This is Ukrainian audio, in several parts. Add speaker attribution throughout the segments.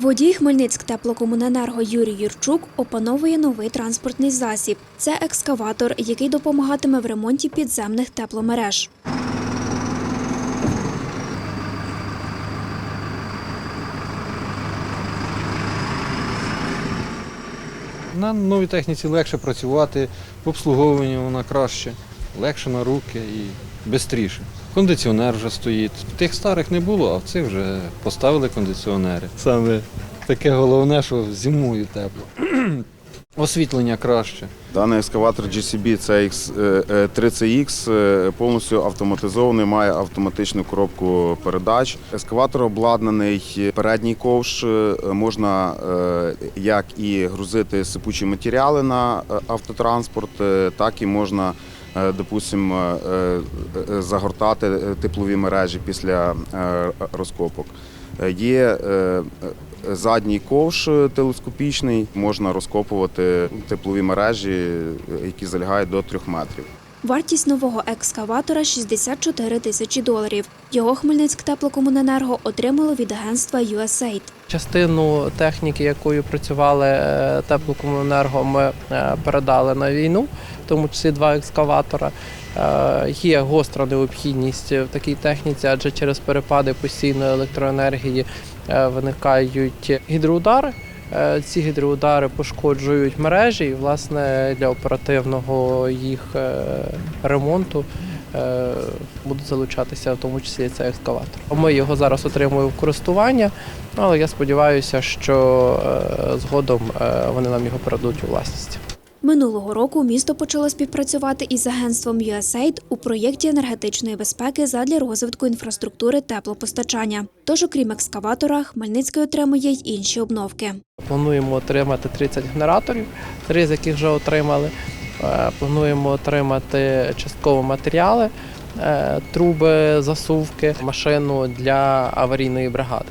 Speaker 1: Водій Хмельницьк теплокомуненерго Юрій Юрчук опановує новий транспортний засіб. Це екскаватор, який допомагатиме в ремонті підземних тепломереж.
Speaker 2: На новій техніці легше працювати, в обслуговуванні вона краще, легше на руки і швидше. Кондиціонер вже стоїть. Тих старих не було, а в цих вже поставили кондиціонери. Саме таке головне, що зимою тепло. Освітлення краще.
Speaker 3: Даний екскаватор GCB CX 30X е, повністю автоматизований, має автоматичну коробку передач. Екскаватор обладнаний передній ковш. е, Можна е, як і грузити сипучі матеріали на е, автотранспорт, е, так і можна, е, допустимо, е, е, загортати е, теплові мережі після е, розкопок. Е, Є е, е, задній ковш е, телескопічний, можна розкопувати теплові мережі, е, які залягають до трьох метрів.
Speaker 1: Вартість нового екскаватора 64 тисячі доларів. Його Хмельницьк теплокомуненерго отримало від агентства USAID.
Speaker 4: Частину техніки, якою працювали е, теплокомуненерго, ми е, передали на війну, в тому числі два екскаватора. Е, Є гостра необхідність в такій техніці, адже через перепади постійної електроенергії виникають гідроудари. Е, Ці гідроудари пошкоджують мережі, і власне для оперативного їх е, ремонту е, будуть залучатися в тому числі цей екскаватор. Ми його зараз отримуємо в користування, але я сподіваюся, що згодом вони нам його передадуть у власність.
Speaker 1: Минулого року місто почало співпрацювати із агентством USAID у проєкті енергетичної безпеки задля розвитку інфраструктури теплопостачання. Тож, окрім екскаватора, Хмельницький отримує й інші обновки.
Speaker 4: Плануємо отримати 30 генераторів, три з яких вже отримали. Е, Плануємо отримати частково матеріали, е, труби, засувки, машину для аварійної бригади.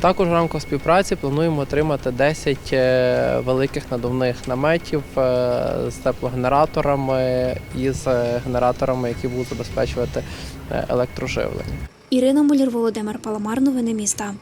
Speaker 4: Також в рамках співпраці плануємо отримати 10 е, великих надувних наметів е, з теплогенераторами і з е, генераторами, які будуть забезпечувати електроживлення.
Speaker 1: Ірина Мулір, Володимир Паламар. Новини міста.